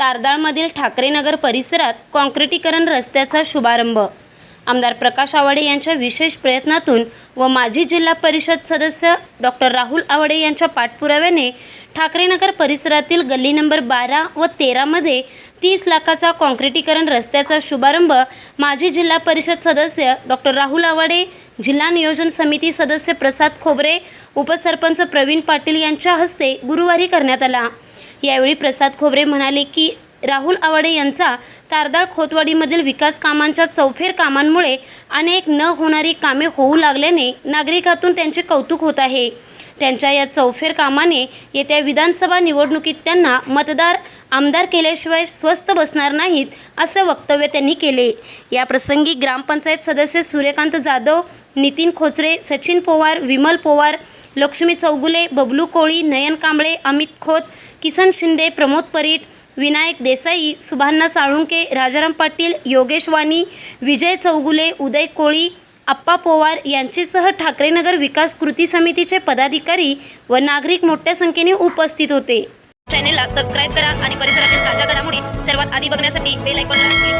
तारदाळमधील ठाकरेनगर परिसरात काँक्रिटीकरण रस्त्याचा शुभारंभ. आमदार प्रकाश आवाडे यांच्या विशेष प्रयत्नातून व माजी जिल्हा परिषद सदस्य डॉक्टर राहुल आवाडे यांच्या पाठपुराव्याने ठाकरेनगर परिसरातील गल्ली नंबर बारा व तेरामध्ये तीस लाखाचा काँक्रिटीकरण रस्त्याचा शुभारंभ माजी जिल्हा परिषद सदस्य डॉक्टर राहुल आवाडे जिल्हा नियोजन समिती सदस्य प्रसाद खोबरे उपसरपंच प्रवीण पाटील यांच्या हस्ते गुरुवारी करण्यात आला. यावेळी प्रसाद खोबरे म्हणाले की राहुल आवाडे यांचा तारदाळ खोतवाडीमधील विकास कामांच्या चौफेर कामांमुळे अनेक न होणारी कामे होऊ लागल्याने नागरिकातून त्यांचे कौतुक होत आहे. त्यांच्या या चौफेर कामाने येत्या विधानसभा निवडणुकीत त्यांना मतदार आमदार केल्याशिवाय स्वस्त बसणार नाहीत असं वक्तव्य त्यांनी केले. या प्रसंगी ग्रामपंचायत सदस्य सूर्यकांत जाधव नितीन खोचरे सचिन पोवार विमल पोवार लक्ष्मी चौगुले बबलू कोळी नयन कांबळे अमित खोत किसन शिंदे प्रमोद परीट विनायक देसाई सुभान्ना साळुंके राजाराम पाटील योगेश वाणी विजय चौगुले उदय कोळी आप्पा पोवार यांचेसह ठाकरेनगर विकास कृती समितीचे पदाधिकारी व नागरिक मोठ्या संख्येने उपस्थित होते. चॅनेलला सबस्क्राईब करा आणि परिसरातील ताज्या घडामोडी सर्वात आधी बघण्यासाठी बेल आयकॉनला